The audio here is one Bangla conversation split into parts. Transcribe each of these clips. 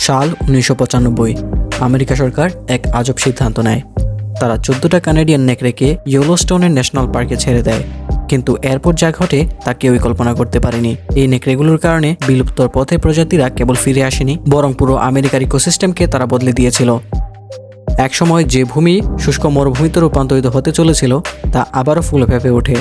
সাল উনিশশো পঁচানব্বই। আমেরিকা সরকার এক আজব সিদ্ধান্ত নেয়। তারা চোদ্দটা কানাডিয়ান নেকড়েকে ইয়েলোস্টোনের ন্যাশনাল পার্কে ছেড়ে দেয়। কিন্তু এরপর যা ঘটে তা কেউই কল্পনা করতে পারেনি। এই নেকড়েগুলোর কারণে বিলুপ্তর পথে প্রজাতিরা কেবল ফিরে আসেনি, বরং পুরো আমেরিকার ইকোসিস্টেমকে তারা বদলে দিয়েছিল। একসময় যে ভূমি শুষ্ক মরুভূমিতে রূপান্তরিত হতে চলেছিল, তা আবারও ফুলে ফেপে ওঠে।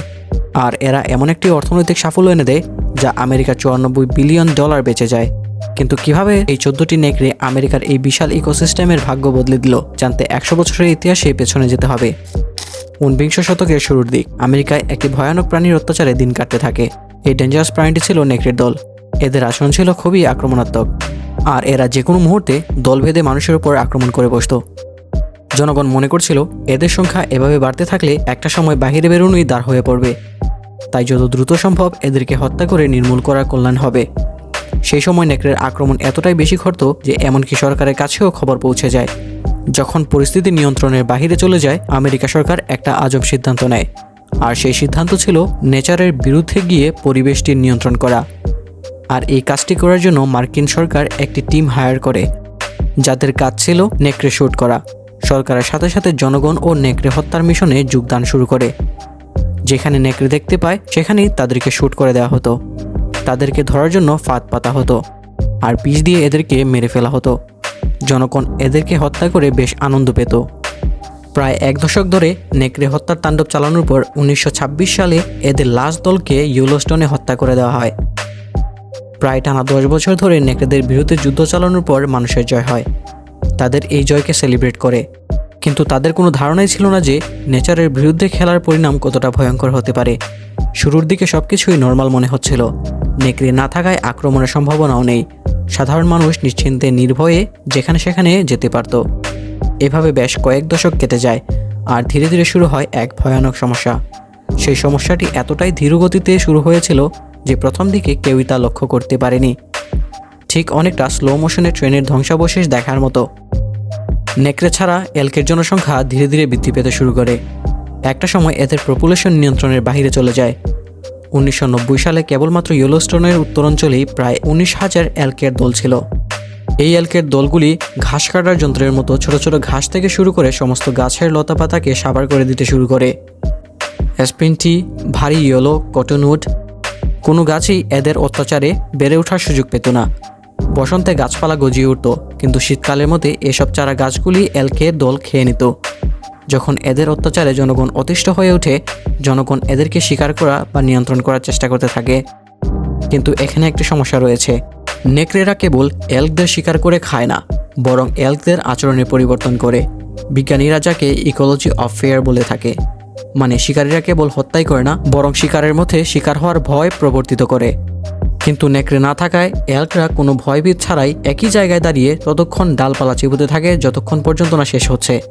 আর এরা এমন একটি অর্থনৈতিক সাফল্য এনে দেয়, যা আমেরিকা চুরানব্বই বিলিয়ন ডলার বেঁচে যায়। কিন্তু কীভাবে এই চোদ্দটি নেকড়ে আমেরিকার এই বিশাল ইকোসিস্টেমের ভাগ্য বদলে দিল জানতে একশো বছরের ইতিহাসে পেছনে যেতে হবে। ঊনবিংশ শতকের শুরুর দিক, আমেরিকায় একটি ভয়ানক প্রাণীর অত্যাচারে দিন কাটতে থাকে। এই ডেঞ্জারাস প্রাণীটি ছিল নেকড়ের দল। এদের আচরণ ছিল খুবই আক্রমণাত্মক। আর এরা যে কোনো মুহূর্তে দলভেদে মানুষের উপর আক্রমণ করে বসত। জনগণ মনে করছিল, এদের সংখ্যা এভাবে বাড়তে থাকলে একটা সময় বাহিরে বেরোনোই দাঁড় হয়ে পড়বে। তাই যত দ্রুত সম্ভব এদেরকে হত্যা করে নির্মূল করার কল্যাণ হবে। সেই সময় নেকড়ের আক্রমণ এতটাই বেশি ঘটত যে এমনকি সরকারের কাছেও খবর পৌঁছে যায়। যখন পরিস্থিতি নিয়ন্ত্রণের বাহিরে চলে যায়, আমেরিকা সরকার একটা আজব সিদ্ধান্ত নেয়। আর সেই সিদ্ধান্ত ছিল নেচারের বিরুদ্ধে গিয়ে পরিবেশটি নিয়ন্ত্রণ করা। আর এই কাজটি করার জন্য মার্কিন সরকার একটি টিম হায়ার করে, যাদের কাজ ছিল নেকড়ে শ্যুট করা। সরকারের সাথে সাথে জনগণ ও নেকড়ে হত্যার মিশনে যোগদান শুরু করে। যেখানে নেকড়ে দেখতে পায়, সেখানেই তাদেরকে শ্যুট করে দেওয়া হতো। তাদেরকে ধরার জন্য ফাঁদ পাতা হতো আর বিষ দিয়ে এদেরকে মেরে ফেলা হতো। জনগণ এদেরকে হত্যা করে বেশ আনন্দ পেত। প্রায় এক দশক ধরে নেকড়ে হত্যার তাণ্ডব চালানোর পর উনিশশো ছাব্বিশ সালে এদের লাশ দলকে ইউলোস্টনে হত্যা করে দেওয়া হয়। প্রায় টানা দশ বছর ধরে নেকড়েদের বিরুদ্ধে যুদ্ধ চালানোর পর মানুষের জয় হয়। তাদের এই জয়কে সেলিব্রেট করে। কিন্তু তাদের কোনো ধারণাই ছিল না যে নেচারের বিরুদ্ধে খেলার পরিণাম কতটা ভয়ঙ্কর হতে পারে। শুরুর দিকে সব কিছুই নর্মাল মনে হচ্ছিল। নেকড়ে না থাকায় আক্রমণের সম্ভাবনাও নেই। সাধারণ মানুষ নিশ্চিন্তে, নির্ভয়ে যেখানে সেখানে যেতে পারত। এভাবে বেশ কয়েক দশক কেটে যায় আর ধীরে ধীরে শুরু হয় এক ভয়ানক সমস্যা। সেই সমস্যাটি এতটাই ধীরগতিতে শুরু হয়েছিল যে প্রথম দিকে কেউই তা লক্ষ্য করতে পারেনি। ঠিক অনেকটা স্লো মোশনে ট্রেনের ধ্বংসাবশেষ দেখার মতো। নেকড়ে ছাড়া এলকের জনসংখ্যা ধীরে ধীরে বৃদ্ধি পেতে শুরু করে। একটা সময় এদের পপুলেশন নিয়ন্ত্রণের বাইরে চলে যায়। উনিশশো নব্বই সালে কেবলমাত্র ইয়েলোস্টোনের উত্তরাঞ্চলেই প্রায় উনিশ হাজার এলকের দল ছিল। এই এলকের দলগুলি ঘাস কাটার যন্ত্রের মতো ছোট ছোট ঘাস থেকে শুরু করে সমস্ত গাছের লতাপাতাকে সাবার করে দিতে শুরু করে। অ্যাসপিনটি ভারী ইয়েলো কটনউড কোনো গাছই এদের অত্যাচারে বেড়ে ওঠার সুযোগ পেত না। বসন্তে গাছপালা গজিয়ে উঠত, কিন্তু শীতকালের মধ্যে এসব চারা গাছগুলি এলকে দল খেয়ে নিত। যখন এদের অত্যাচারে জনগণ অতিষ্ঠ হয়ে ওঠে, জনগণ এদেরকে শিকার করা বা নিয়ন্ত্রণ করার চেষ্টা করতে থাকে। কিন্তু এখানে একটি সমস্যা রয়েছে। নেকড়েরা কেবল এলকদের শিকার করে খায় না, বরং এলকদের আচরণে পরিবর্তন করে। বিজ্ঞানীরা যাকে ইকোলজি অফ ফেয়ার বলে থাকে মানে শিকারীরা কেবল হত্যাই করে না, বরং শিকারের মধ্যে শিকার হওয়ার ভয় প্রবর্তিত করে। কিন্তু নেকড়ে না থাকায় এল্করা কোনো ভয়ভীত ছাড়াই একই জায়গায় দাঁড়িয়ে ততক্ষণ ডালপালা চিবুতে থাকে যতক্ষণ পর্যন্ত না শেষ হচ্ছে।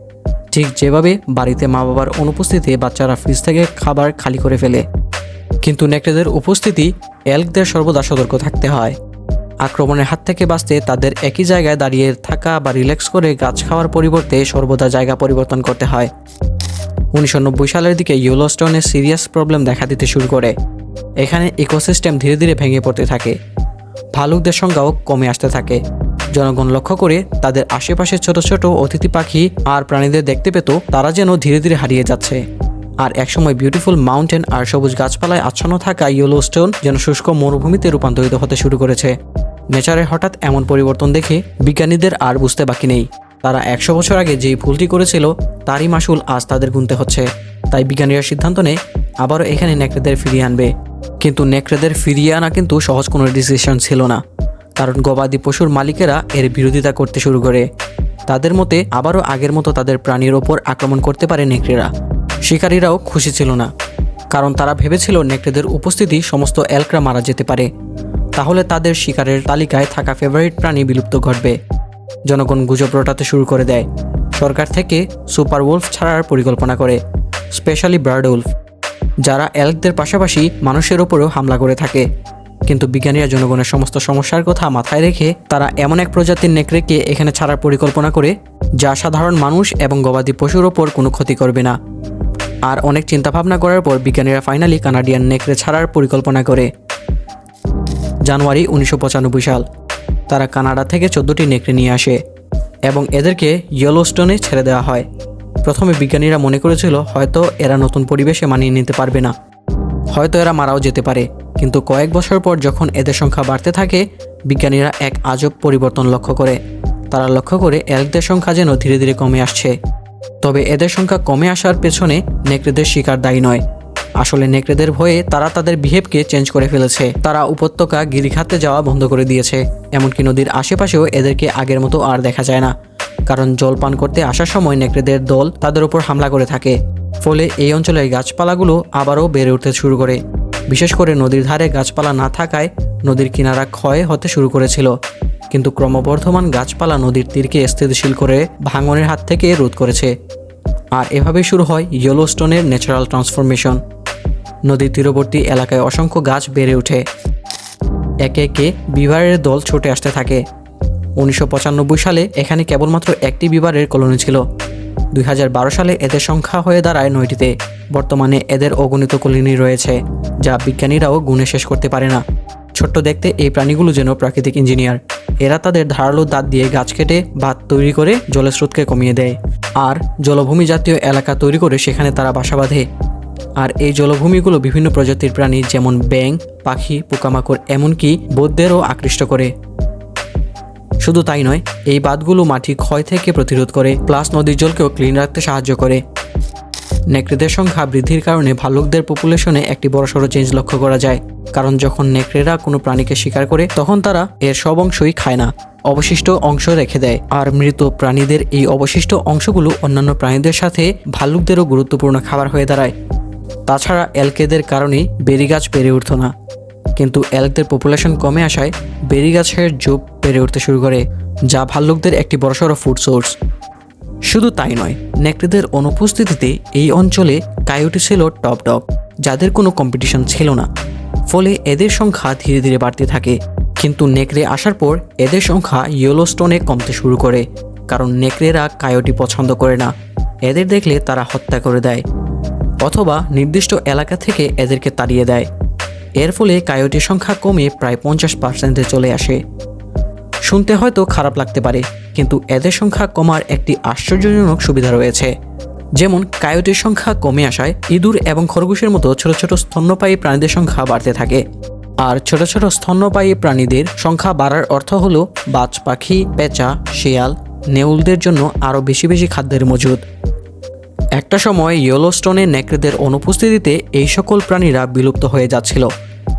ঠিক যেভাবে বাড়িতে মা বাবার অনুপস্থিতিতে বাচ্চারা ফ্রিজ থেকে খাবার খালি করে ফেলে। কিন্তু নেকড়েদের উপস্থিতি এল্কদের সর্বদা সতর্ক থাকতে হয়। আক্রমণের হাত থেকে বাঁচতে তাদের একই জায়গায় দাঁড়িয়ে থাকা বা রিল্যাক্স করে গাছ খাওয়ার পরিবর্তে সর্বদা জায়গা পরিবর্তন করতে হয়। উনিশশো নব্বই সালের দিকে ইউলোস্টোনে সিরিয়াস প্রবলেম দেখা দিতে শুরু করে। এখানে ইকোসিস্টেম ধীরে ধীরে ভেঙে পড়তে থাকে। ভালুকদের সংখ্যাও কমে আসতে থাকে। জনগণ লক্ষ্য করে তাদের আশেপাশে ছোট ছোট অতিথি পাখি আর প্রাণীদের দেখতে পেত, তারা যেন ধীরে ধীরে হারিয়ে যাচ্ছে। আর একসময় বিউটিফুল মাউন্টেন আর সবুজ গাছপালায় আচ্ছন্ন থাকা ইয়েলোস্টোন যেন শুষ্ক মরুভূমিতে রূপান্তরিত হতে শুরু করেছে। নেচারে হঠাৎ এমন পরিবর্তন দেখে বিজ্ঞানীদের আর বুঝতে বাকি নেই। তারা একশো বছর আগে যেই ভুলটি করেছিল, তারই মাসুল আজ তাদের গুনতে হচ্ছে। তাই বিজ্ঞানীরা সিদ্ধান্ত নেয়, আবারও এখানে নেকড়েদের ফিরিয়ে আনবে। কিন্তু নেকড়েদের ফিরিয়ে আনা কিন্তু সহজ কোনো ডিসিশন ছিল না। কারণ গবাদি পশুর মালিকেরা এর বিরোধিতা করতে শুরু করে। তাদের মতে আবারও আগের মতো তাদের প্রাণীর ওপর আক্রমণ করতে পারে নেকড়েরা। শিকারীরাও খুশি ছিল না। কারণ তারা ভেবেছিল নেকড়েদের উপস্থিতি সমস্ত এলকরা মারা যেতে পারে। তাহলে তাদের শিকারের তালিকায় থাকা ফেভারিট প্রাণী বিলুপ্ত ঘটবে। জনগণ গুজব রটাতে শুরু করে দেয়। সরকার থেকে সুপার উলফ ছাড়ার পরিকল্পনা করে। স্পেশালি বার্ড উলফ যারা এলকদের পাশাপাশি মানুষের ওপরেও হামলা করে থাকে। কিন্তু বিজ্ঞানীরা জনগণের সমস্ত সমস্যার কথা মাথায় রেখে তারা এমন এক প্রজাতির নেকড়েকে এখানে ছাড়ার পরিকল্পনা করে, যা সাধারণ মানুষ এবং গবাদি পশুর ওপর কোনো ক্ষতি করবে না। আর অনেক চিন্তাভাবনা করার পর বিজ্ঞানীরা ফাইনালি কানাডিয়ান নেকড়ে ছাড়ার পরিকল্পনা করে। জানুয়ারি উনিশশো পঁচানব্বই সাল, তারা কানাডা থেকে চোদ্দোটি নেকড়ে নিয়ে আসে এবং এদেরকে ইয়েলোস্টোনে ছেড়ে দেওয়া হয়। প্রথমে বিজ্ঞানীরা মনে করেছিল হয়তো এরা নতুন পরিবেশে মানিয়ে নিতে পারবে না। হয়তো এরা মারাও যেতে পারে। কিন্তু কয়েক বছর পর যখন এদের সংখ্যা বাড়তে থাকে, বিজ্ঞানীরা এক আজব পরিবর্তন লক্ষ্য করে। তারা লক্ষ্য করে এলকদের সংখ্যা যেন ধীরে ধীরে কমে আসছে। তবে এদের সংখ্যা কমে আসার পেছনে নেকড়েদের শিকার দায়ী নয়। আসলে নেকড়েদের ভয়ে তারা তাদের বিহেভকে চেঞ্জ করে ফেলেছে। তারা উপত্যকা গিরিখাতে যাওয়া বন্ধ করে দিয়েছে। এমনকি নদীর আশেপাশেও এদেরকে আগের মতো আর দেখা যায় না। কারণ জল পান করতে আসার সময় নেকড়েদের দল তাদের উপর হামলা করে থাকে। ফলে এই অঞ্চলের গাছপালাগুলো আবারও বেড়ে উঠতে শুরু করে। বিশেষ করে নদীর ধারে গাছপালা না থাকায় নদীর কিনারা ক্ষয় হতে শুরু করেছিল। কিন্তু ক্রমবর্ধমান গাছপালা নদীর তীরকে স্থিতিশীল করে ভাঙনের হাত থেকে রোধ করেছে। আর এভাবেই শুরু হয় ইয়েলোস্টোনের ন্যাচারাল ট্রান্সফরমেশন নদীর তীরবর্তী এলাকায় অসংখ্য গাছ বেড়ে ওঠে। একে একে বিভারের দল ছুটে আসতে থাকে। উনিশশো পঁচানব্বই সালে এখানে কেবলমাত্র একটি বিবারের কলোনি ছিল। দুই হাজার বারো সালে এদের সংখ্যা হয়ে দাঁড়ায় নয়টিতে। বর্তমানে এদের অগণিত কলোনি রয়েছে, যা বিজ্ঞানীরাও গুণে শেষ করতে পারে না। ছোট্ট দেখতে এই প্রাণীগুলো যেন প্রাকৃতিক ইঞ্জিনিয়ার। এরা তাদের ধারালো দাঁত দিয়ে গাছ কেটে, বাঁধ তৈরি করে জলস্রোতকে কমিয়ে দেয়। আর জলভূমি জাতীয় এলাকা তৈরি করে সেখানে তারা বাসা বাঁধে। আর এই জলভূমিগুলো বিভিন্ন প্রজাতির প্রাণী যেমন ব্যাং পাখি, পোকামাকড়, এমনকি বৌদ্ধেরও আকৃষ্ট করে। শুধু তাই নয়, এই বাঁধগুলো মাটি ক্ষয় থেকে প্রতিরোধ করে, প্লাস নদীর জলকেও ক্লিন রাখতে সাহায্য করে। নেকড়েদের সংখ্যা বৃদ্ধির কারণে ভালুকদের পপুলেশনে একটি বড়সড় চেঞ্জ লক্ষ্য করা যায়। কারণ যখন নেকড়েরা কোনো প্রাণীকে শিকার করে, তখন তারা এর সব অংশই খায় না, অবশিষ্ট অংশ রেখে দেয়। আর মৃত প্রাণীদের এই অবশিষ্ট অংশগুলো অন্যান্য প্রাণীদের সাথে ভাল্লুকদেরও গুরুত্বপূর্ণ খাবার হয়ে দাঁড়ায়। তাছাড়া এলকেদের কারণেই বেরি গাছ বেড়ে উঠত না। কিন্তু এলকদের পপুলেশন কমে আসায় বেরি গাছের জোপ বেড়ে উঠতে শুরু করে, যা ভাল্লুকদের একটি বড়সড় ফুড সোর্স শুধু তাই নয়, নেকড়েদের অনুপস্থিতিতে এই অঞ্চলে কায়োটি ছিল টপ ডগ যাদের কোনো কম্পিটিশন ছিল না। ফলে এদের সংখ্যা ধীরে ধীরে বাড়তে থাকে। কিন্তু নেকড়ে আসার পর এদের সংখ্যা ইয়েলোস্টোনে কমতে শুরু করে, কারণ নেকড়েরা কায়োটি পছন্দ করে না। এদের দেখলে তারা হত্যা করে দেয়, অথবা নির্দিষ্ট এলাকা থেকে এদেরকে তাড়িয়ে দেয়। এর ফলে কায়োটির সংখ্যা কমে প্রায় পঞ্চাশ পার্সেন্টে চলে আসে। শুনতে হয়তো খারাপ লাগতে পারে, কিন্তু এদের সংখ্যা কমার একটি আশ্চর্যজনক সুবিধা রয়েছে। যেমন, কায়োটির সংখ্যা কমে আসায় ইঁদুর এবং খরগোশের মতো ছোট ছোট স্তন্যপায়ী প্রাণীদের সংখ্যা বাড়তে থাকে। আর ছোট ছোট স্তন্যপায়ী প্রাণীদের সংখ্যা বাড়ার অর্থ হলো বাজ পাখি, পেঁচা, শিয়াল, নেউলদের জন্য আরও বেশি বেশি খাদ্যের মজুদ। একটা সময় ইয়েলোস্টোনে নেকড়েদের অনুপস্থিতিতে এই সকল প্রাণীরা বিলুপ্ত হয়ে যাচ্ছিল।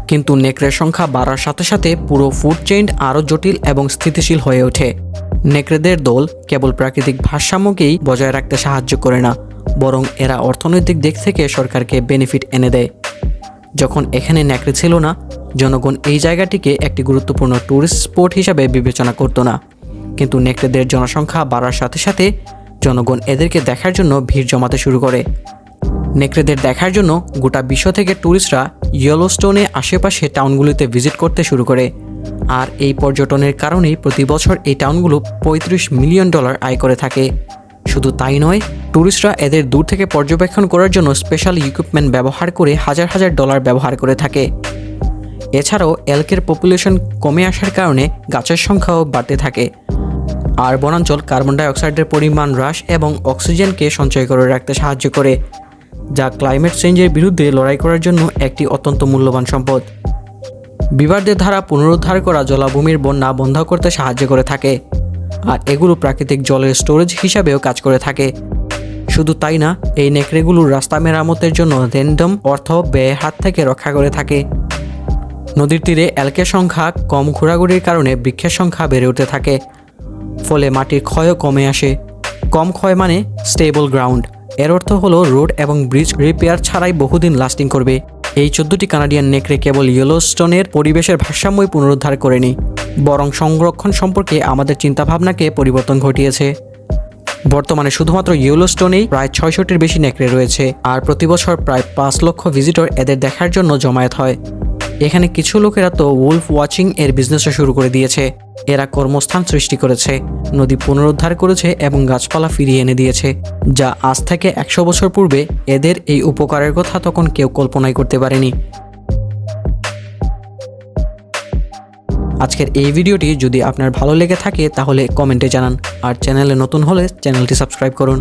কিন্তু নেকড়ের সংখ্যা বাড়ার সাথে সাথে পুরো ফুড চেইন আরও জটিল এবং স্থিতিশীল হয়ে ওঠে। নেকড়েদের দল কেবল প্রাকৃতিক ভারসাম্যকেই বজায় রাখতে সাহায্য করে না, বরং এরা অর্থনৈতিক দিক থেকে সরকারকে বেনিফিট এনে দেয়। যখন এখানে নেকড়ে ছিল না, জনগণ এই জায়গাটিকে একটি গুরুত্বপূর্ণ ট্যুরিস্ট স্পট হিসাবে বিবেচনা করতো না। কিন্তু নেকড়েদের জনসংখ্যা বাড়ার সাথে সাথে জনগণ এদেরকে দেখার জন্য ভিড় জমাতে শুরু করে। নেকড়েদের দেখার জন্য গোটা বিশ্ব থেকে ট্যুরিস্টরা ইয়েলোস্টোনে আশেপাশে টাউনগুলিতে ভিজিট করতে শুরু করে। আর এই পর্যটনের কারণেই প্রতি বছর এই টাউনগুলো পঁয়ত্রিশ মিলিয়ন ডলার আয় করে থাকে। শুধু তাই নয় ট্যুরিস্টরা এদের দূর থেকে পর্যবেক্ষণ করার জন্য স্পেশাল ইকুইপমেন্ট ব্যবহার করে হাজার হাজার ডলার ব্যবহার করে থাকে। এছাড়াও এলকের পপুলেশন কমে আসার কারণে গাছের সংখ্যাও বাড়তে থাকে। আর বনাঞ্চল কার্বন ডাইঅক্সাইডের পরিমাণ হ্রাস এবং অক্সিজেনকে সঞ্চয় করে রাখতে সাহায্য করে, যা ক্লাইমেট চেঞ্জের বিরুদ্ধে লড়াই করার জন্য একটি অত্যন্ত মূল্যবান সম্পদ। বিবারদের ধারা পুনরুদ্ধার করা জলাভূমির বন্যা বন্ধ করতে সাহায্য করে থাকে, আর এগুলো প্রাকৃতিক জলের স্টোরেজ হিসাবেও কাজ করে থাকে। শুধু তাই না, এই নেকড়েগুলো রাস্তা মেরামতের জন্য র্যান্ডম অর্থ ব্যয়ের হাত থেকে রক্ষা করে থাকে। নদীর তীরে এলকের সংখ্যা কম ঘোরাঘুরির কারণে বৃক্ষের সংখ্যা বেড়ে উঠতে থাকে ফলে মাটির ক্ষয়ও কমে আসে। কম ক্ষয় মানে স্টেবল গ্রাউন্ড এর অর্থ হলো রোড এবং ব্রিজ রিপেয়ার ছাড়াই বহুদিন লাস্টিং করবে। এই চোদ্দটি কানাডিয়ান নেকড়ে কেবল ইয়েলোস্টোনের পরিবেশের ভারসাম্যই পুনরুদ্ধার করেনি, বরং সংরক্ষণ সম্পর্কে আমাদের চিন্তাভাবনাকে পরিবর্তন ঘটিয়েছে। বর্তমানে শুধুমাত্র ইয়েলোস্টোনেই প্রায় ছয়শটির বেশি নেকড়ে রয়েছে, আর প্রতি বছর প্রায় পাঁচ লক্ষ ভিজিটর এদের দেখার জন্য জমায়েত হয়। এখানে কিছু লোকেরা তো উলফ ওয়াচিং এর বিজনেসও শুরু করে দিয়েছে। এরা কর্মস্থান সৃষ্টি করেছে, নদী পুনরুদ্ধার করেছে এবং গাছপালা ফিরিয়ে এনে দিয়েছে, যা আজ থেকে একশো বছর পূর্বে এদের এই উপকারের কথা তখন কেউ কল্পনাই করতে পারেনি। আজকের এই ভিডিওটি যদি আপনার ভালো লেগে থাকে, তাহলে কমেন্টে জানান, আর চ্যানেলে নতুন হলে চ্যানেলটি সাবস্ক্রাইব করুন।